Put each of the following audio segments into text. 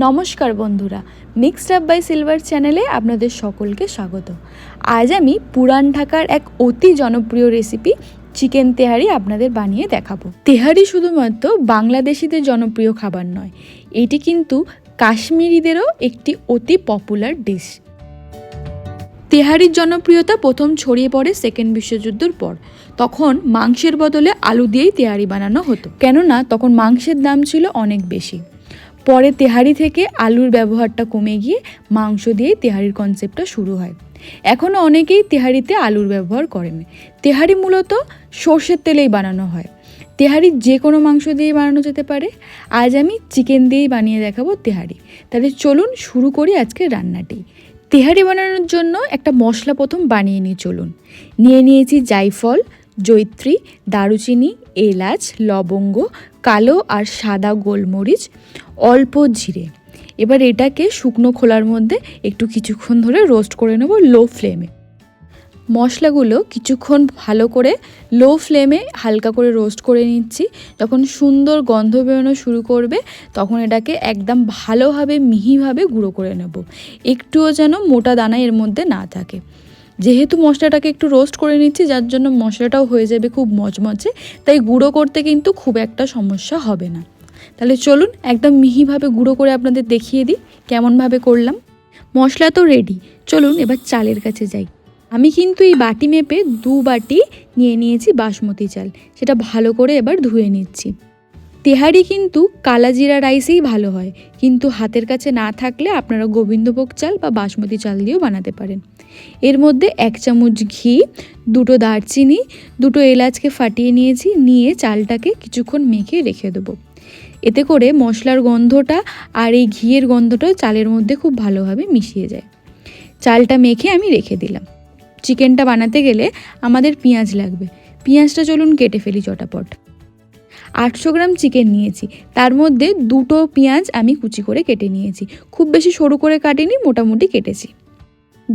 নমস্কার বন্ধুরা mixed up by silver চ্যানেলে আপনাদের সকলকে স্বাগত। আজ আমি পুরান ঢাকার এক অতি জনপ্রিয় রেসিপি চিকেন তেহারি আপনাদের বানিয়ে দেখাবো। তেহারি শুধুমাত্র বাংলাদেশিদের জনপ্রিয় খাবার নয়, এটি কিন্তু কাশ্মীরিদেরও একটি অতি পপুলার ডিশ তেহারির জনপ্রিয়তা প্রথম ছড়িয়ে পড়ে সেকেন্ড বিশ্বযুদ্ধের পর, তখন মাংসের বদলে আলু দিয়েই তেহারি বানানো হতো। কেননা, তখন মাংসের দাম ছিল অনেক বেশি। পরে তেহারি থেকে আলুর ব্যবহারটা কমে গিয়ে মাংস দিয়েই তেহারির কনসেপ্টটা শুরু হয়। এখনও অনেকেই তেহারিতে আলুর ব্যবহার করেন। তেহারি মূলত সর্ষের তেলেই বানানো হয়। তেহারি যে কোনো মাংস দিয়েই বানানো যেতে পারে। আজ আমি চিকেন দিয়েই বানিয়ে দেখাবো তেহারি। তাহলে চলুন শুরু করি আজকে রান্নাটি। তেহারি বানানোর জন্য একটা মশলা প্রথম বানিয়ে নিয়ে চলুন। নিয়ে নিয়েছি জাইফল জৈত্রী, দারুচিনি, এলাচ, লবঙ্গ, কালো আর সাদা গোলমরিচ, অল্প জিরে। এবার এটাকে শুকনো খোলার মধ্যে একটু কিছুক্ষণ ধরে রোস্ট করে নেব লো ফ্লেমে। মশলাগুলো কিছুক্ষণ ভালো করে লো ফ্লেমে হালকা করে রোস্ট করে নিচ্ছি। যখন সুন্দর গন্ধ বেরোনো শুরু করবে, তখন এটাকে একদম ভালোভাবে, মিহিভাবে গুঁড়ো করে নেব। একটুও যেন মোটা দানা এর মধ্যে না থাকে। যেহেতু মশলাটাকে একটু রোস্ট করে নিচ্ছি, যার জন্য মশলাটাও হয়ে যাবে খুব মচমচে, তাই গুঁড়ো করতে কিন্তু খুব একটা সমস্যা হবে না। তাহলে চলুন একদম মিহিভাবে গুঁড়ো করে আপনাদের দেখিয়ে দিই, কেমনভাবে করলাম। মশলা তো রেডি চলুন এবার চালের কাছে যাই। আমি কিন্তু এই বাটি মেপে দু বাটি নিয়ে নিয়েছি বাসমতি চাল, সেটা ভালো করে এবার ধুয়ে নিচ্ছি। তেহারি কিন্তু কালাজিরা রাইসেই ভালো হয়। কিন্তু হাতের কাছে না থাকলে আপনারা গোবিন্দভোগ চাল বা বাসমতি চাল দিয়েও বানাতে পারেন। এর মধ্যে এক চামচ ঘি, দুটো দারচিনি, দুটো এলাচকে ফাটিয়ে নিয়েছি, নিয়ে চালটাকে কিছুক্ষণ মেখে রেখে দেবো। এতে করে মশলার গন্ধটা আর এই ঘিয়ের গন্ধটা চালের মধ্যে খুব ভালোভাবে মিশিয়ে যায়। চালটা মেখে আমি রেখে দিলাম। চিকেনটা বানাতে গেলে আমাদের পেঁয়াজ লাগবে। পেঁয়াজটা চলুন কেটে ফেলি চটাপট। আটশো গ্রাম চিকেন নিয়েছি। তার মধ্যে দুটো পেঁয়াজ আমি কুচি করে কেটে নিয়েছি। খুব বেশি সরু করে কাটিনি, মোটামুটি কেটেছি।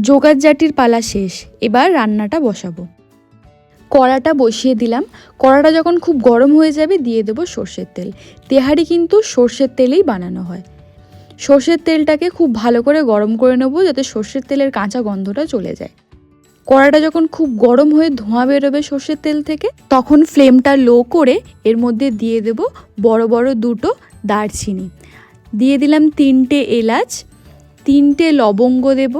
জোগাড় জাটির পালা শেষ। এবার রান্নাটা বসাবো। কড়াটা বসিয়ে দিলাম। কড়াটা যখন খুব গরম হয়ে যাবে, দিয়ে দেবো সর্ষের তেল। তেহারি কিন্তু সর্ষের তেলেই বানানো হয়। সর্ষের তেলটাকে খুব ভালো করে গরম করে নেব, যাতে সর্ষের তেলের কাঁচা গন্ধটা চলে যায়। কড়াটা যখন খুব গরম হয়ে ধোঁয়া বেরোবে সর্ষের তেল থেকে, তখন ফ্লেমটা লো করে এর মধ্যে দিয়ে দেব বড় বড় দুটো দারচিনি। দিয়ে দিলাম তিনটে এলাচ, তিনটে লবঙ্গ দেব,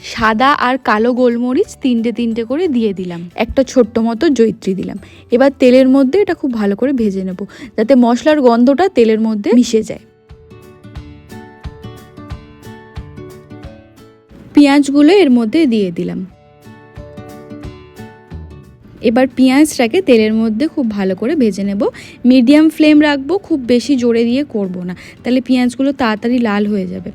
সাদা আর কালো গোলমরিচ তিনটে তিনটে করে দিয়ে দিলাম। একটা ছোট্ট মতো জৈত্রী দিলাম। এবার তেলের মধ্যে এটা খুব ভালো করে ভেজে নেব, যাতে মশলার গন্ধটা তেলের মধ্যে মিশে যায়। পেঁয়াজগুলো এর মধ্যে দিয়ে দিলাম। এবার পেঁয়াজটাকে তেলের মধ্যে খুব ভালো করে ভেজে নেব। মিডিয়াম ফ্লেম রাখব, খুব বেশি জোরে দিয়ে করব না। তাহলে পেঁয়াজগুলো তাড়াতাড়ি লাল হয়ে যাবে।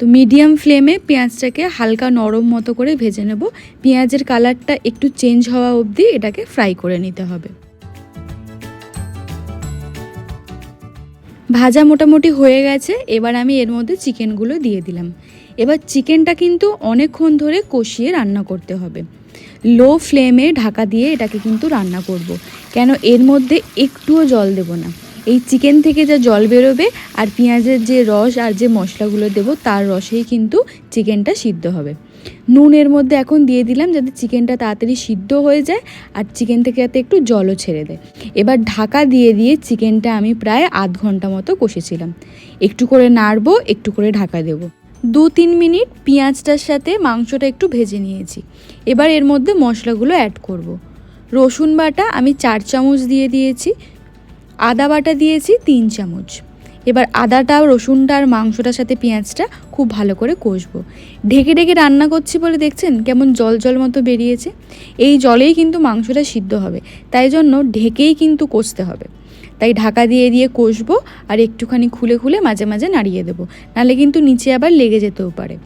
তো মিডিয়াম ফ্লেমে পেঁয়াজটাকে হালকা নরম মতো করে ভেজে নেব। পেঁয়াজের কালারটা একটু চেঞ্জ হওয়া অবধি এটাকে ফ্রাই করে নিতে হবে। ভাজা মোটামুটি হয়ে গেছে, এবার আমি এর মধ্যে চিকেনগুলো দিয়ে দিলাম। এবার চিকেনটা কিন্তু অনেকক্ষণ ধরে কষিয়ে রান্না করতে হবে। লো ফ্লেমে ঢাকা দিয়ে এটাকে কিন্তু রান্না করব। কেন এর মধ্যে একটুও জল দেব না। এই চিকেন থেকে যা জল বেরোবে আর পেঁয়াজের যে রস আর যে মশলাগুলো দেবো, তার রসেই কিন্তু চিকেনটা সিদ্ধ হবে। নুন এর মধ্যে এখন দিয়ে দিলাম যাতে চিকেনটা তাড়াতাড়ি সিদ্ধ হয়ে যায় আর চিকেন থেকে যাতে একটু জলও ছেড়ে দেয়। এবার ঢাকা দিয়ে দিয়ে চিকেনটা আমি প্রায় আধ ঘণ্টা মতো কষেছিলাম। একটু করে নাড়বো, একটু করে ঢাকা দেবো। দু তিন মিনিট পেঁয়াজটার সাথে মাংসটা একটু ভেজে নিয়েছি। এবার এর মধ্যে মশলাগুলো অ্যাড করব। রসুন বাটা আমি চার চামচ দিয়ে দিয়েছি, আদা বাটা দিয়েছি তিন চামচ। এবার আদাটা, রসুনটা আর মাংসটার সাথে পেঁয়াজটা খুব ভালো করে কষবো। ঢেকে ঢেকে রান্না করছি বলে দেখছেন? কেমন জল জল মতো বেরিয়েছে। এই জলেই কিন্তু মাংসটা সিদ্ধ হবে, তাই জন্য ঢেকেই কিন্তু কষতে হবে। তাই ঢাকা দিয়ে দিয়ে কষবো আর একটুখানি খুলে খুলে মাঝে মাঝে নাড়িয়ে দেবো। নাহলে কিন্তু নিচে আবার লেগে যেতেও পারে।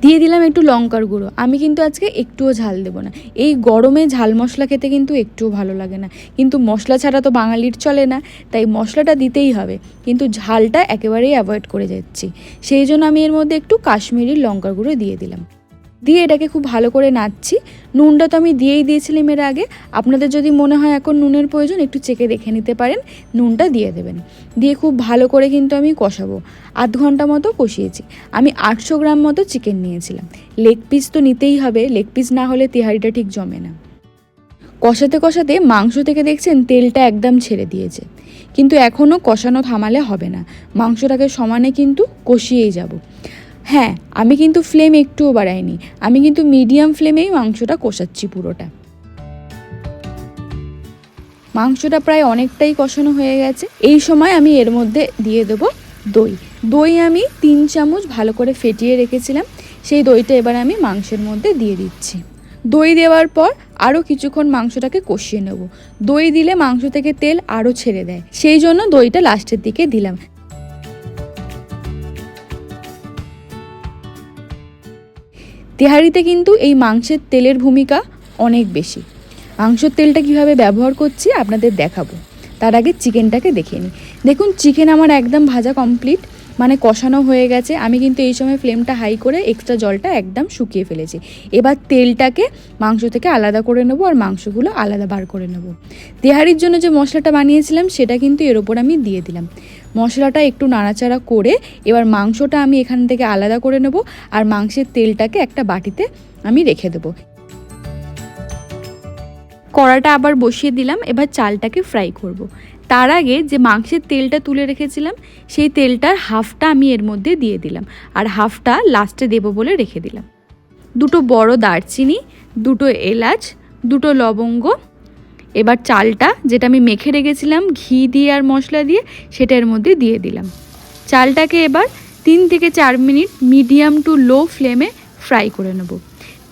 দিয়ে দিলাম একটু লঙ্কার গুঁড়ো। আমি কিন্তু আজকে একটুও ঝাল দেবো না। এই গরমে ঝাল মশলা খেতে কিন্তু একটুও ভালো লাগে না। কিন্তু মশলা ছাড়া তো বাঙালির চলে না, তাই মশলাটা দিতেই হবে। কিন্তু ঝালটা একেবারেই অ্যাভয়েড করে যাচ্ছি। সেই জন্য আমি এর মধ্যে একটু কাশ্মীরি লঙ্কার গুঁড়ো দিয়ে দিলাম। দিয়ে এটাকে খুব ভালো করে নাড়ছি। নুনটা তো আমি দিয়েই দিয়েছিলাম এর আগে। আপনাদের যদি মনে হয় এখন নুনের প্রয়োজন, একটু চেকে দেখে নিতে পারেন। নুনটা দিয়ে দেবেন। দিয়ে খুব ভালো করে কিন্তু আমি কষাবো। আধ ঘণ্টা মতো কষিয়েছি। আমি আটশো গ্রাম মতো চিকেন নিয়েছিলাম। লেগ পিস তো নিতেই হবে। লেগ পিস না হলে তিহারিটা ঠিক জমে না। কষাতে কষাতে মাংস থেকে দেখছেন তেলটা একদম ছেড়ে দিয়েছে। কিন্তু এখনও কষানো থামালে হবে না। মাংসটাকে সমানে কিন্তু কষিয়েই যাব। হ্যাঁ আমি কিন্তু ফ্লেম একটুও বাড়াইনি। আমি কিন্তু মিডিয়াম ফ্লেমেই মাংসটা কষাচ্ছি পুরোটা। মাংসটা প্রায় অনেকটাই কষানো হয়ে গেছে। এই সময় আমি এর মধ্যে দিয়ে দেবো দই। দই আমি তিন চামচ ভালো করে ফেটিয়ে রেখেছিলাম। সেই দইটা এবার আমি মাংসের মধ্যে দিয়ে দিচ্ছি। দই দেওয়ার পর আরও কিছুক্ষণ মাংসটাকে কষিয়ে নেব। দই দিলে মাংস থেকে তেল আরও ছেড়ে দেয়। সেই জন্য দইটা লাস্টের দিকে দিলাম। তেহারিতে কিন্তু এই মাংসের তেলের ভূমিকা অনেক বেশি। মাংসের তেলটা কীভাবে ব্যবহার করছি আপনাদের দেখাবো। তার আগে চিকেনটাকে দেখে নিই। দেখুন চিকেন আমার একদম ভাজা কমপ্লিট মানে কষানো হয়ে গেছে। আমি কিন্তু এই সময় ফ্লেমটা হাই করে এক্সট্রা জলটা একদম শুকিয়ে ফেলেছি। এবার তেলটাকে মাংস থেকে আলাদা করে নেব আর মাংসগুলো আলাদা বার করে নেব। তেহারির জন্য যে মশলাটা বানিয়েছিলাম, সেটা কিন্তু এর ওপর আমি দিয়ে দিলাম। মশলাটা একটু নাড়াচাড়া করে এবার মাংসটা আমি এখান থেকে আলাদা করে নেব আর মাংসের তেলটাকে একটা বাটিতে আমি রেখে দেবো। কড়াটা আবার বসিয়ে দিলাম, এবার চালটাকে ফ্রাই করব। তার আগে যে মাংসের তেলটা তুলে রেখেছিলাম, সেই তেলটার হাফটা আমি এর মধ্যে দিয়ে দিলাম আর হাফটা লাস্টে দেবো বলে রেখে দিলাম। দুটো বড় দারচিনি, দুটো এলাচ, দুটো লবঙ্গ, এবার চালটা যেটা আমি মেখে রেখেছিলাম, ঘি দিয়ে আর মশলা দিয়ে, সেটা এর মধ্যে দিয়ে দিলাম। চালটাকে এবার তিন থেকে চার মিনিট মিডিয়াম টু লো ফ্লেমে ফ্রাই করে নেব।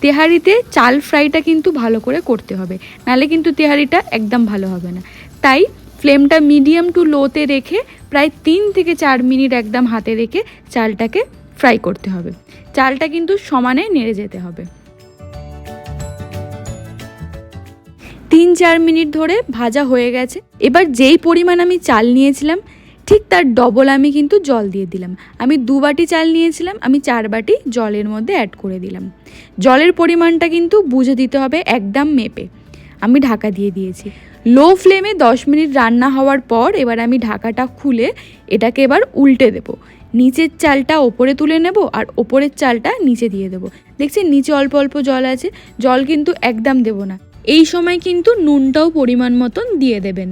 তেহারিতে চাল ফ্রাইটা কিন্তু ভালো করে করতে হবে। নালে কিন্তু তেহারিটা একদম ভালো হবে না। তাই ফ্লেমটা মিডিয়াম টু লোতে রেখে প্রায় তিন থেকে চার মিনিট একদম হাতে রেখে চালটাকে ফ্রাই করতে হবে। চালটা কিন্তু সমানে নেড়ে যেতে হবে। তিন চার মিনিট ধরে ভাজা হয়ে গেছে। এবার যেই পরিমাণ আমি চাল নিয়েছিলাম ঠিক তার ডবল আমি কিন্তু জল দিয়ে দিলাম। আমি দু বাটি চাল নিয়েছিলাম, আমি চার বাটি জলের মধ্যে অ্যাড করে দিলাম। জলের পরিমাণটা কিন্তু বুঝে দিতে হবে একদম মেপে। আমি ঢাকা দিয়ে দিয়েছি। লো ফ্লেমে দশ মিনিট রান্না হওয়ার পর এবার আমি ঢাকাটা খুলে এটাকে এবার উল্টে দেবো। নিচের চালটা ওপরে তুলে নেব আর ওপরের চালটা নিচে দিয়ে দেবো। দেখছেন নিচে অল্প অল্প জল আছে, জল কিন্তু একদম দেবো না। এই সময় কিন্তু নুনটাও পরিমাণ মতন দিয়ে দেবেন।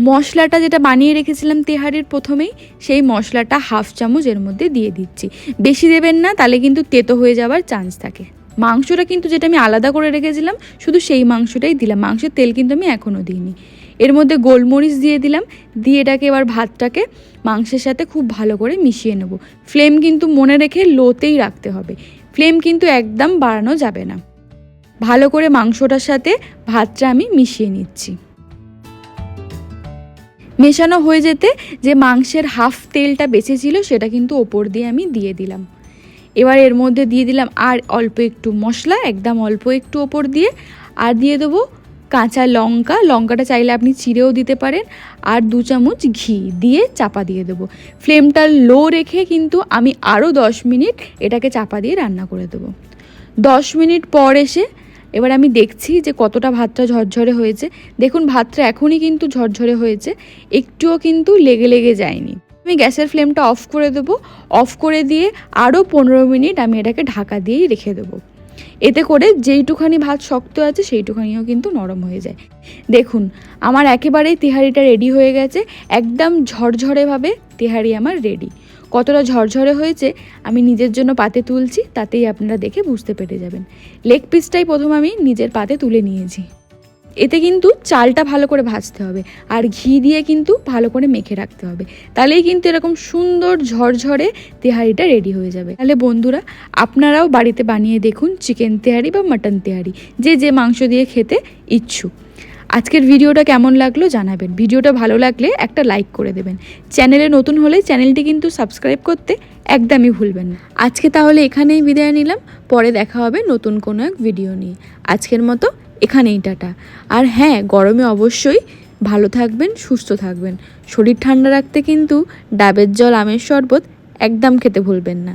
মশলাটা যেটা বানিয়ে রেখেছিলাম তেহারির প্রথমেই, সেই মশলাটা হাফ চামচ এর মধ্যে দিয়ে দিচ্ছি। বেশি দেবেন না, তাহলে কিন্তু তেতো হয়ে যাওয়ার চান্স থাকে। মাংসটা কিন্তু যেটা আমি আলাদা করে রেখেছিলাম, শুধু সেই মাংসটাই দিলাম। মাংসের তেল কিন্তু আমি এখনও দিইনি। এর মধ্যে গোলমরিচ দিয়ে দিলাম, দিয়ে এটাকে এবার ভাতটাকে মাংসের সাথে খুব ভালো করে মিশিয়ে নেব। ফ্লেম কিন্তু মনে রেখে লোতেই রাখতে হবে। ফ্লেম কিন্তু একদম বাড়ানো যাবে না। ভালো করে মাংসটার সাথে ভাতটা আমি মিশিয়ে নিচ্ছি। মেশানো হয়ে যেতে যে মাংসের হাফ তেলটা বেঁচে ছিল সেটা কিন্তু ওপর দিয়ে আমি দিয়ে দিলাম। এবার এর মধ্যে দিয়ে দিলাম আর অল্প একটু মশলা, একদম অল্প একটু ওপর দিয়ে, আর দিয়ে দেবো কাঁচা লঙ্কা। লঙ্কাটা চাইলে আপনি চিড়েও দিতে পারেন, আর দু চামচ ঘি দিয়ে চাপা দিয়ে দেবো। ফ্লেমটা লো রেখে কিন্তু আমি আরও দশ মিনিট এটাকে চাপা দিয়ে রান্না করে দেবো। দশ মিনিট পর এসে এবার আমি দেখছি যে কতটা ভাতটা ঝরঝরে হয়েছে। দেখুন, ভাতটা এখনই কিন্তু ঝরঝরে হয়েছে। একটুও কিন্তু লেগে লেগে যায়নি। আমি গ্যাসের ফ্লেমটা অফ করে দেবো। অফ করে দিয়ে আরও পনেরো মিনিট আমি এটাকে ঢাকা দিয়েই রেখে দেবো। এতে করে যেইটুখানি ভাত শক্ত আছে, সেইটুখানিও কিন্তু নরম হয়ে যায়। দেখুন, আমার একেবারেই তেহারিটা রেডি হয়ে গেছে। একদম ঝরঝরেভাবে তেহারি আমার রেডি। কতটা ঝরঝরে হয়েছে, আমি নিজের জন্য পাতে তুলছি, তাতেই আপনারা দেখে বুঝতে পেরে যাবেন। লেগ পিসটাই প্রথম আমি নিজের পাতে তুলে নিয়েছি। এতে কিন্তু চালটা ভালো করে ভাজতে হবে, আর ঘি দিয়ে কিন্তু ভালো করে মেখে রাখতে হবে। তাহলেই কিন্তু এরকম সুন্দর ঝরঝরে তেহারিটা রেডি হয়ে যাবে। তাহলে বন্ধুরা, আপনারাও বাড়িতে বানিয়ে দেখুন চিকেন তেহারি বা মাটন তেহারি, যে যে মাংস দিয়ে খেতে ইচ্ছুক। আজকের ভিডিওটা কেমন লাগল জানাবেন। ভিডিওটা ভালো লাগলে একটা লাইক করে দেবেন। চ্যানেলে নতুন হলে চ্যানেলটি কিন্তু সাবস্ক্রাইব করতে একদমই ভুলবেন না। আজকে তাহলে এখানেই বিদায় নিলাম। পরে দেখা হবে নতুন কোনো এক ভিডিও নিয়ে। আজকের মতো এখানেই টাটা। আর হ্যাঁ গরমে অবশ্যই ভালো থাকবেন, সুস্থ থাকবেন। শরীর ঠান্ডা রাখতে কিন্তু ডাবের জল, আমের শরবত একদম খেতে ভুলবেন না।